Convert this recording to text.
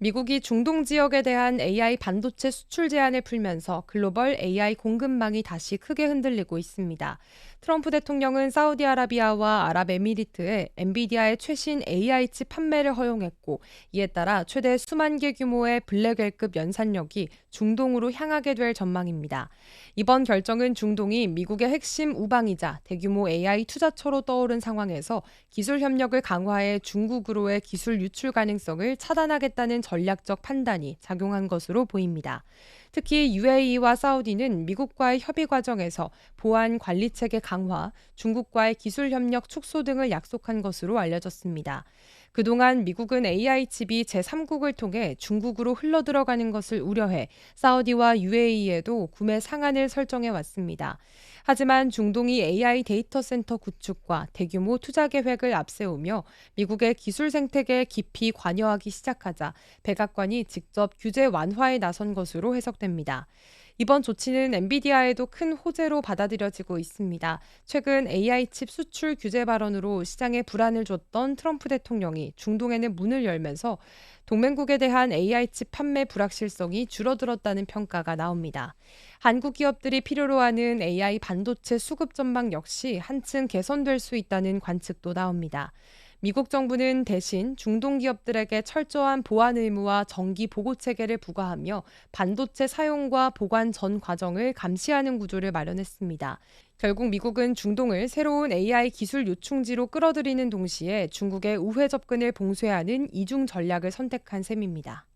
미국이 중동 지역에 대한 AI 반도체 수출 제한을 풀면서 글로벌 AI 공급망이 다시 크게 흔들리고 있습니다. 트럼프 대통령은 사우디아라비아와 아랍에미리트에 엔비디아의 최신 AI 칩 판매를 허용했고 이에 따라 최대 수만 개 규모의 블랙웰급 연산력이 중동으로 향하게 될 전망입니다. 이번 결정은 중동이 미국의 핵심 우방이자 대규모 AI 투자처로 떠오른 상황에서 기술 협력을 강화해 중국으로의 기술 유출 가능성을 차단하겠다는 전략적 판단이 작용한 것으로 보입니다. 특히 UAE와 사우디는 미국과의 협의 과정에서 보안 관리 체계 강화, 중국과의 기술 협력 축소 등을 약속한 것으로 알려졌습니다. 그동안 미국은 AI 칩이 제3국을 통해 중국으로 흘러들어가는 것을 우려해 사우디와 UAE에도 구매 상한을 설정해 왔습니다. 하지만 중동이 AI 데이터 센터 구축과 대규모 투자 계획을 앞세우며 미국의 기술 생태계에 깊이 관여하기 시작하자 백악관이 직접 규제 완화에 나선 것으로 해석됩니다. 이번 조치는 엔비디아에도 큰 호재로 받아들여지고 있습니다. 최근 AI 칩 수출 규제 발언으로 시장에 불안을 줬던 트럼프 대통령이 중동에는 문을 열면서 동맹국에 대한 AI 칩 판매 불확실성이 줄어들었다는 평가가 나옵니다. 한국 기업들이 필요로 하는 AI 반도체 수급 전망 역시 한층 개선될 수 있다는 관측도 나옵니다. 미국 정부는 대신 중동 기업들에게 철저한 보안 의무와 정기 보고 체계를 부과하며 반도체 사용과 보관 전 과정을 감시하는 구조를 마련했습니다. 결국 미국은 중동을 새로운 AI 기술 요충지로 끌어들이는 동시에 중국의 우회 접근을 봉쇄하는 이중 전략을 선택한 셈입니다.